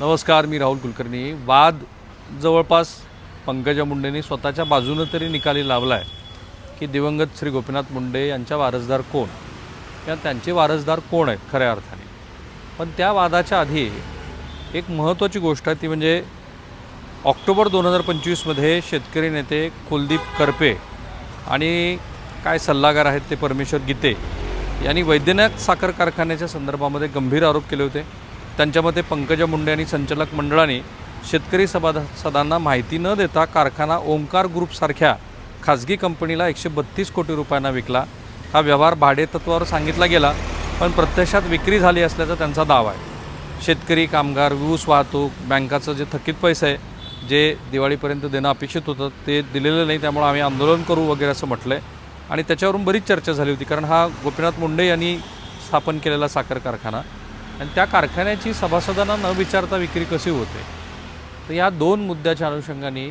नमस्कार मी राहुल कुलकर्णी. वाद जवळपास पंकजा मुंडेंनी स्वतःच्या बाजूनं तरी निकाली लावला आहे की दिवंगत श्री गोपीनाथ मुंडे यांच्या वारसदार कोण? किंवा त्यांचे वारसदार कोण आहेत खऱ्या अर्थाने? पण त्या वादाच्या आधी एक महत्त्वाची गोष्ट आहे ती म्हणजे ऑक्टोबर दोन हजार पंचवीसमध्ये शेतकरी नेते कुलदीप करपे आणि काय सल्लागार आहेत ते परमेश्वर गीते यांनी वैद्यनाथ साखर कारखान्याच्या संदर्भामध्ये गंभीर आरोप केले होते. त्यांच्या मते पंकजा मुंडे आणि संचालक मंडळाने शेतकरी सभासदांना माहिती न देता कारखाना ओंकार ग्रुपसारख्या खाजगी कंपनीला एकशे बत्तीस कोटी रुपयांना विकला. हा व्यवहार भाडेतत्वावर सांगितला गेला पण प्रत्यक्षात विक्री झाली असल्याचा त्यांचा दावा आहे. शेतकरी कामगार ऊस वाहतूक बँकाचं जे थकीत पैसे आहे जे दिवाळीपर्यंत देणं अपेक्षित होतं ते दिलेलं नाही त्यामुळे आम्ही आंदोलन करू वगैरे असं म्हटलं आहे आणि त्याच्यावरून बरीच चर्चा झाली होती कारण हा गोपीनाथ मुंडे यांनी स्थापन केलेला साखर कारखाना. आणि त्या कारखान्याची सभासदांना न विचारता विक्री कशी होते? तर या दोन मुद्द्याच्या अनुषंगाने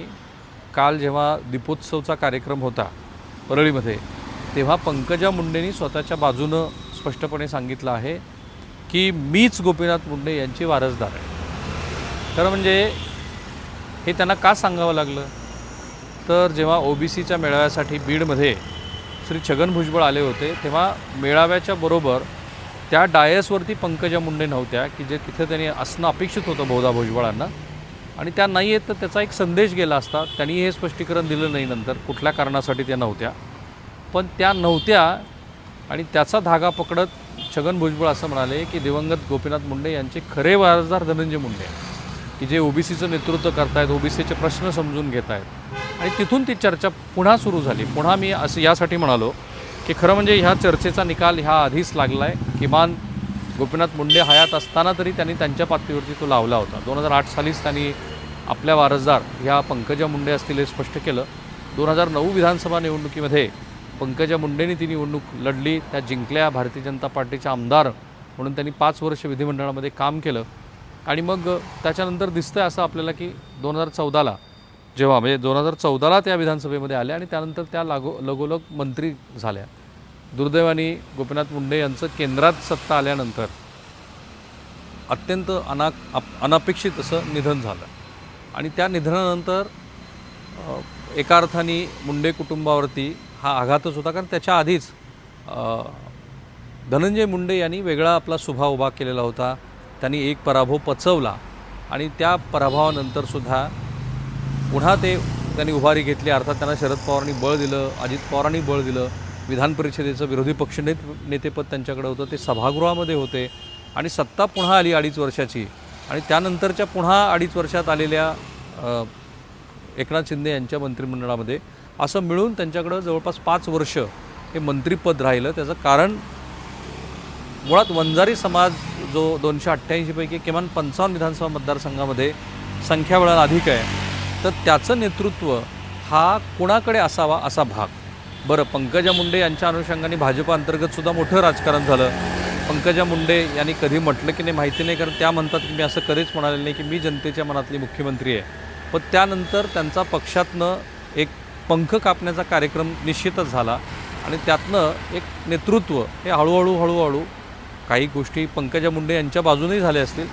काल जेव्हा दीपोत्सवचा कार्यक्रम होता परळीमध्ये तेव्हा पंकजा मुंडेंनी स्वतःच्या बाजूनं स्पष्टपणे सांगितलं आहे की मीच गोपीनाथ मुंडे यांची वारसदार आहे. खरं म्हणजे हे त्यांना का सांगावं लागलं? तर जेव्हा ओ बी सीच्या मेळाव्यासाठी बीडमध्ये श्री छगन भुजबळ आले होते तेव्हा मेळाव्याच्या बरोबर त्या डायसवरती पंकजा मुंडे नव्हत्या की जे तिथे त्यांनी असणं अपेक्षित होतं बहुधा भुजबळांना. आणि त्या नाही आहेत तर त्याचा एक संदेश गेला असता त्यांनी हे स्पष्टीकरण दिलं नाही नंतर कुठल्या कारणासाठी त्या नव्हत्या. पण त्या नव्हत्या आणि त्याचा धागा पकडत छगन भुजबळ असं म्हणाले की दिवंगत गोपीनाथ मुंडे यांचे खरे वारसदार धनंजय मुंडे की जे ओबीसीचं नेतृत्व करतायत ओबीसीचे प्रश्न समजून घेत आहेत आणि तिथून ती चर्चा पुन्हा सुरू झाली. पुन्हा मी असं यासाठी म्हणालो की खरं म्हणजे ह्या चर्चेचा निकाल ह्या आधीच लागला आहे किमान गोपीनाथ मुंडे हयात असताना तरी त्यांनी त्यांच्या पातळीवरती तो लावला होता. दोन हजार आठ सालीच त्यांनी आपल्या वारसदार ह्या पंकजा मुंडे असतील हे स्पष्ट केलं. दोन हजार नऊ विधानसभा निवडणुकीमध्ये पंकजा मुंडेंनी ती निवडणूक लढली. त्या जिंकल्या भारतीय जनता पार्टीच्या आमदार म्हणून त्यांनी पाच वर्ष विधिमंडळामध्ये काम केलं. आणि मग त्याच्यानंतर दिसतंय असं आपल्याला की दोन हजार चौदाला जेव्हा म्हणजे दोन हजार चौदाला त्या विधानसभेमध्ये आल्या आणि त्यानंतर त्या लागो लगोलग मंत्री झाल्या. दुर्दैवाने गोपीनाथ मुंडे यांचं केंद्रात सत्ता आल्यानंतर अत्यंत अना अप- अनपेक्षित असं निधन झालं. आणि त्या निधनानंतर एका अर्थाने मुंडे कुटुंबावरती हा आघातच होता. कारण त्याच्या आधीच धनंजय मुंडे यांनी वेगळा आपला सुभा उभा केलेला होता. त्यांनी एक पराभव पचवला आणि त्या पराभवानंतरसुद्धा पुन्हा ते त्यांनी उभारी घेतली. अर्थात त्यांना शरद पवारांनी बळ दिलं अजित पवारांनी बळ दिलं. विधान परिषदेचं विरोधी पक्षनेत नेतेपद त्यांच्याकडे होतं ते सभागृहामध्ये होते. आणि सत्ता पुन्हा आली अडीच वर्षाची. आणि त्यानंतरच्या पुन्हा अडीच वर्षात आलेल्या एकनाथ शिंदे यांच्या मंत्रिमंडळामध्ये असं मिळून त्यांच्याकडं जवळपास पाच वर्ष हे मंत्रिपद राहिलं. त्याचं कारण मुळात वंजारी समाज जो दोनशे अठ्ठ्याऐंशीपैकी किमान पंचावन्न विधानसभा मतदारसंघामध्ये संख्याबळाला अधिक आहे तर त्याचं नेतृत्व हा कुणाकडे असावा असा भाग? बरं पंकजा मुंडे यांच्या अनुषंगाने भाजप अंतर्गत सुद्धा मोठं राजकारण झालं. पंकजा मुंडे यांनी कधी म्हटलं की नाही माहिती नाही कारण त्या म्हणतात की मी असं कधीच म्हणाले नाही की मी जनतेच्या मनातली मुख्यमंत्री आहे. पण त्यानंतर त्यांचा पक्षातनं एक पंख कापण्याचा कार्यक्रम निश्चितच झाला आणि त्यातनं एक नेतृत्व हे हळूहळू हळूहळू काही गोष्टी पंकजा मुंडे यांच्या बाजूनही झाल्या असतील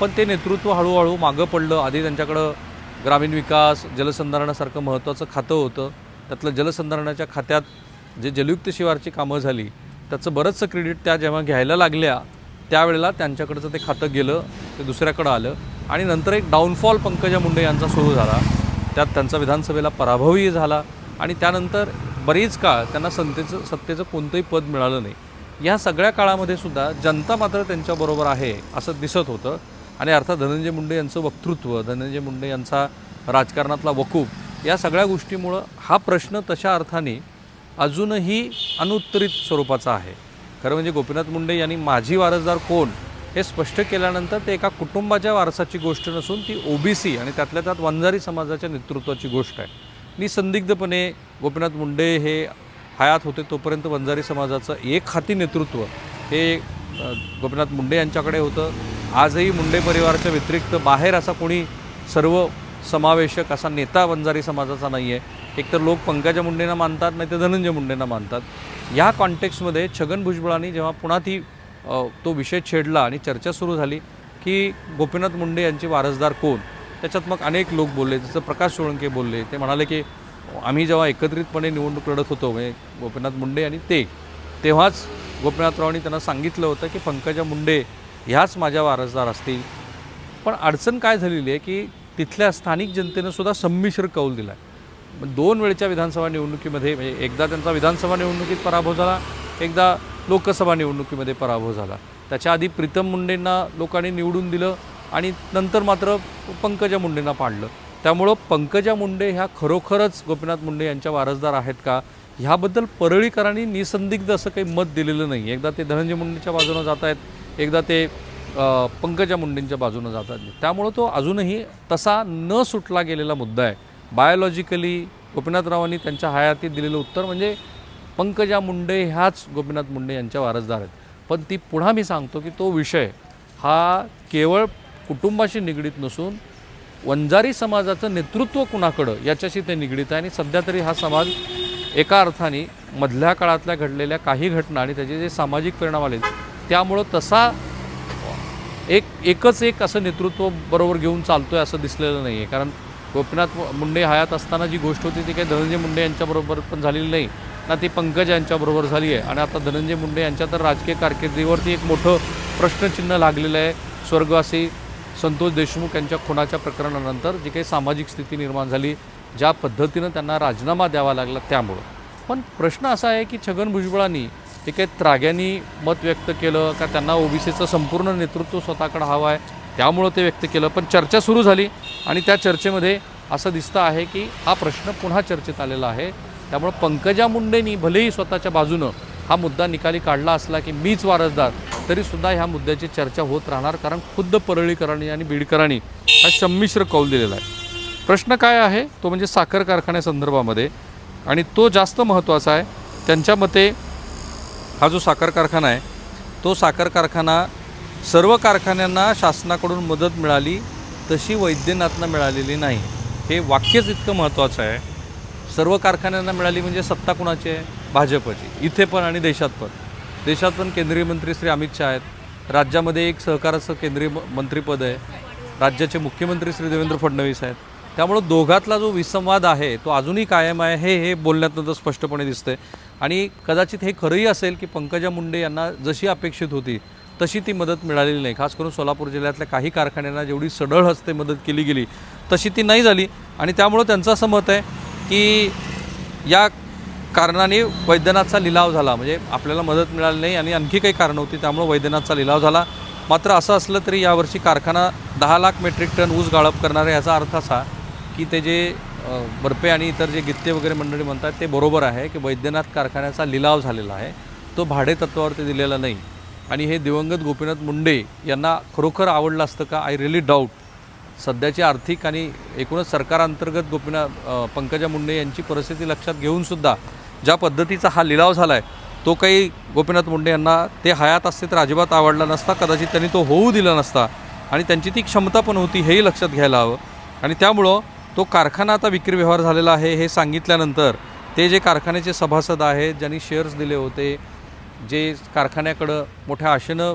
पण ते नेतृत्व हळूहळू मागं पडलं. आधी त्यांच्याकडं ग्रामीण विकास जलसंधारणासारखं महत्त्वाचं खातं होतं. त्यातलं जलसंधारणाच्या खात्यात जे जलयुक्त शिवारची कामं झाली त्याचं बरंचसं क्रेडिट त्या जेव्हा घ्यायला लागल्या त्यावेळेला त्यांच्याकडचं ते खातं गेलं ते दुसऱ्याकडं आलं आणि नंतर एक डाऊनफॉल पंकजा मुंडे यांचा सुरू झाला. त्यात त्यांचा विधानसभेला पराभवही झाला आणि त्यानंतर बरीच काळ त्यांना संतेचं सत्तेचं कोणतंही पद मिळालं नाही. या सगळ्या काळामध्ये सुद्धा जनता मात्र त्यांच्याबरोबर आहे असं दिसत होतं. आणि अर्थात धनंजय मुंडे यांचं वक्तृत्व धनंजय मुंडे यांचा राजकारणातला वकूफ या सगळ्या गोष्टीमुळं हा प्रश्न तशा अर्थाने अजूनही अनुत्तरित स्वरूपाचा आहे. खरं म्हणजे गोपीनाथ मुंडे यांनी माझी वारसदार कोण हे स्पष्ट केल्यानंतर ते एका कुटुंबाच्या वारसाची गोष्ट नसून ती ओबीसी आणि त्यातल्या त्यात वंजारी समाजाच्या नेतृत्वाची गोष्ट आहे. निसंदिग्धपणे गोपीनाथ मुंडे हे हयात होते तोपर्यंत वंजारी समाजाचं एक हाती नेतृत्व हे गोपीनाथ मुंडे यांच्याकडे होतं. आजही मुंडे परिवाराच्या व्यतिरिक्त बाहेर असा कोणी सर्व समावेशक असा नेता वंजारी समाजाचा नाही आहे एकतर लोक पंकजा मुंडेंना मानतात नाही तर धनंजय मुंडेंना मानतात. या कॉन्टेक्स्टमध्ये छगन भुजबळांनी जेव्हा पुन्हा ती तो विषय छेडला आणि चर्चा सुरू झाली की गोपीनाथ मुंडे यांचे वारसदार कोण? त्याच्यात मग अनेक लोक बोलले जसं प्रकाश सोळंके बोलले ते म्हणाले की आम्ही जेव्हा एकत्रितपणे निवडणूक लढत होतो म्हणजे गोपीनाथ मुंडे आणि ते तेव्हाच गोपीनाथरावांनी त्यांना सांगितलं होतं की पंकजा मुंडे ह्याच माझ्या वारसदार असतील. पण अडचण काय झालेली आहे की तिथल्या स्थानिक जनतेनं सुद्धा संमिश्र कौल दिला आहे दोन वेळच्या विधानसभा निवडणुकीमध्ये म्हणजे एकदा त्यांचा विधानसभा निवडणुकीत पराभव झाला एकदा लोकसभा निवडणुकीमध्ये पराभव झाला. त्याच्या आधी प्रीतम मुंडेंना लोकांनी निवडून दिलं आणि नंतर मात्र पंकजा मुंडेंना पाडलं. त्यामुळं पंकजा मुंडे ह्या खरोखरच गोपीनाथ मुंडे यांच्या वारसदार आहेत का? ह्याबद्दल परळीकरांनी निसंदिग्ध असं काही मत दिलेलं नाही एकदा ते धनंजय मुंडेच्या बाजूनं जात आहेत एकदा ते पंकजा मुंडेंच्या बाजूनं जातात. त्यामुळं तो अजूनही तसा न सुटला गेलेला मुद्दा आहे. बायोलॉजिकली गोपीनाथरावांनी त्यांच्या हयातीत दिलेलं उत्तर म्हणजे पंकजा मुंडे ह्याच गोपीनाथ मुंडे यांच्या वारसदार आहेत. पण ती पुन्हा मी सांगतो की तो विषय हा केवळ कुटुंबाशी निगडीत नसून वंजारी समाजाचं नेतृत्व कुणाकडं याच्याशी ते निगडीत आहे आणि सध्या तरी हा समाज एका अर्थाने मधल्या काळातल्या घडलेल्या काही घटना आणि त्याचे जे सामाजिक परिणाम आले त्यामुळं तसा एक एकच एक असं नेतृत्व बरोबर घेऊन चालतो आहे असं दिसलेलं नाही आहे कारण गोपीनाथ मुंडे हयात असताना जी गोष्ट होती ती काही धनंजय मुंडे यांच्याबरोबर पण झालेली नाही. ना ती पंकज यांच्याबरोबर झाली आहे. आणि आता धनंजय मुंडे यांच्या तर राजकीय कारकिर्दीवरती एक मोठं प्रश्नचिन्ह लागलेलं आहे. स्वर्गवासी संतोष देशमुख यांच्या खुनाच्या प्रकरणानंतर जी काही सामाजिक स्थिती निर्माण झाली ज्या पद्धतीनं त्यांना राजीनामा द्यावा लागला त्यामुळं. पण प्रश्न असा आहे की छगन भुजबळांनी ते काही त्राग्यांनी मत व्यक्त केलं का त्यांना ओबीसीचं संपूर्ण नेतृत्व स्वतःकडे हवं आहे त्यामुळं ते व्यक्त केलं. पण चर्चा सुरू झाली आणि त्या चर्चेमध्ये असं दिसतं आहे की हा प्रश्न पुन्हा चर्चेत आलेला आहे. त्यामुळं पंकजा मुंडेंनी भलेही स्वतःच्या बाजूनं हा मुद्दा निकाली काढला असला की मीच वारसदार तरीसुद्धा ह्या मुद्द्याची चर्चा होत राहणार कारण खुद्द परळीकरांनी आणि बीडकरांनी हा संमिश्र कौल दिलेला आहे. प्रश्न काय आहे? तो म्हणजे साखर कारखान्यासंदर्भामध्ये आणि तो जास्त महत्त्वाचा आहे. त्यांच्या मते हा जो साखर कारखाना आहे तो साखर कारखाना सर्व कारखान्यांना शासनाकडून मदत मिळाली तशी वैद्यनाथनं मिळालेली नाही. हे वाक्यच इतकं महत्त्वाचं आहे. सर्व कारखान्यांना मिळाली म्हणजे सत्ता कुणाची आहे? भाजपची. इथे पण आणि देशात पण. देशात पण केंद्रीय मंत्री श्री अमित शहा आहेत. राज्यामध्ये एक सहकाराचं केंद्रीय म- आहे. राज्याचे मुख्यमंत्री श्री देवेंद्र फडणवीस आहेत. त्यामुळं दोघातला जो विसंवाद आहे तो अजूनही कायम आहे हे हे बोलण्यातनं तर स्पष्टपणे दिसतंय. आणि कदाचित हे खरंही असेल की पंकजा मुंडे यांना जशी अपेक्षित होती तशी ती मदत मिळालेली नाही. खास करून सोलापूर जिल्ह्यातल्या काही कारखान्यांना जेवढी सढळ हस्ते मदत केली गेली तशी ती नाही झाली. आणि त्यामुळं त्यांचं असं मत आहे की या कारणाने वैद्यनाथचा लिलाव झाला. म्हणजे आपल्याला मदत मिळाली नाही आणि आणखी काही कारणं होती त्यामुळे वैद्यनाथचा लिलाव झाला. मात्र असं असलं तरी यावर्षी कारखाना दहा लाख मेट्रिक टन ऊस गाळप करणार आहे याचा अर्थ असा की ते जे बर्पे बर्फे आणि इतर जे गित्ते वगैरे मंडळी म्हणतात ते बरोबर आहे की वैद्यनाथ कारखान्याचा लिलाव झालेला आहे. तो भाडे तत्वावरती दिलेला नाही. आणि हे दिवंगत गोपीनाथ मुंडे यांना खरोखर आवडलं असतं का? आय रिअली डाऊट सध्याची आर्थिक आणि एकूणच सरकारांतर्गत गोपीनाथ पंकजा मुंडे यांची परिस्थिती लक्षात घेऊनसुद्धा ज्या पद्धतीचा हा लिलाव झाला आहे तो काही गोपीनाथ मुंडे यांना ते हयात असते तर अजिबात आवडला नसता. कदाचित त्यांनी तो होऊ दिला नसता. आणि त्यांची ती क्षमता पण होती हेही लक्षात घ्यायला हवं. आणि त्यामुळं तो कारखाना आता विक्री व्यवहार झालेला आहे हे सांगितल्यानंतर ते जे कारखान्याचे सभासद आहेत ज्यांनी शेअर्स दिले होते जे कारखान्याकडं मोठ्या आशेनं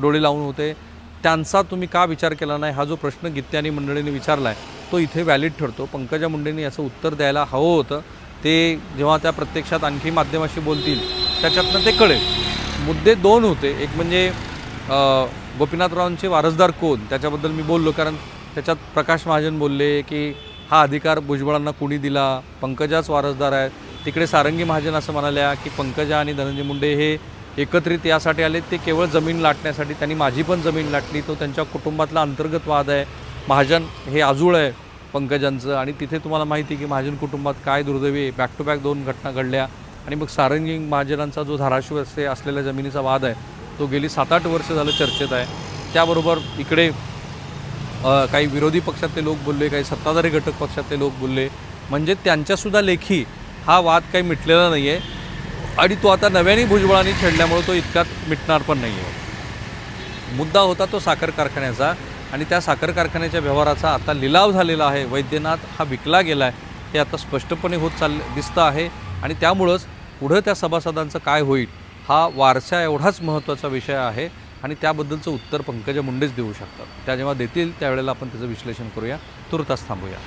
डोळे लावून होते त्यांचा तुम्ही का विचार केला नाही? हा जो प्रश्न गित्यानी आणि मंडळींनी विचारला आहे तो इथे व्हॅलिड ठरतो. पंकजा मुंडेंनी याचं उत्तर द्यायला हवं होतं. ते जेव्हा त्या प्रत्यक्षात आणखी माध्यमाशी बोलतील त्याच्यातनं ते कळेल. मुद्दे दोन होते. एक म्हणजे गोपीनाथरावांचे वारसदार कोण? त्याच्याबद्दल मी बोललो कारण त्याच्यात प्रकाश महाजन बोलले की हा अधिकार भुजबळांना कुणी दिला? पंकजाच वारसदार आहेत. तिकडे सारंगी महाजन असं म्हणाल्या की पंकजा आणि धनंजय मुंडे हे एकत्रित यासाठी आले ते केवळ जमीन लाटण्यासाठी त्यांनी माझी पण जमीन लाटली. तो त्यांच्या कुटुंबातला अंतर्गत वाद आहे. महाजन हे आजूळ आहे पंकजांचं आणि तिथे तुम्हाला माहिती आहे की महाजन कुटुंबात काय दुर्दैवी बॅक टू बॅक दोन घटना घडल्या आणि मग सारंगी महाजनांचा जो धाराशिव असते असलेल्या जमिनीचा वाद आहे तो गेली सात आठ वर्ष झालं चर्चेत आहे. त्याबरोबर इकडे काही विरोधी पक्षातले लोक बोलले काही सत्ताधारी घटक पक्षातले लोक बोलले. म्हणजे त्यांच्यासुद्धा लेखी हा वाद काही मिटलेला नाही आहे आणि तो आता नव्याने भुजबळाने छेडल्यामुळे तो इतका मिटणार पण नाही आहे मुद्दा होता तो साखर कारखान्याचा. आणि त्या साखर कारखान्याच्या व्यवहाराचा आता लिलाव झालेला आहे. वैद्यनाथ हा विकला गेला आहे हे आता स्पष्टपणे होत चालले दिसतं आहे. आणि त्यामुळंच पुढं त्या सभासदांचं काय होईल हा वारसा एवढाच महत्त्वाचा विषय आहे. आणि त्याबद्दलचं उत्तर पंकजा मुंडेच देऊ शकतात. त्या जेव्हा देतील त्यावेळेला आपण त्याचं विश्लेषण करूया. तुर्तास थांबूया.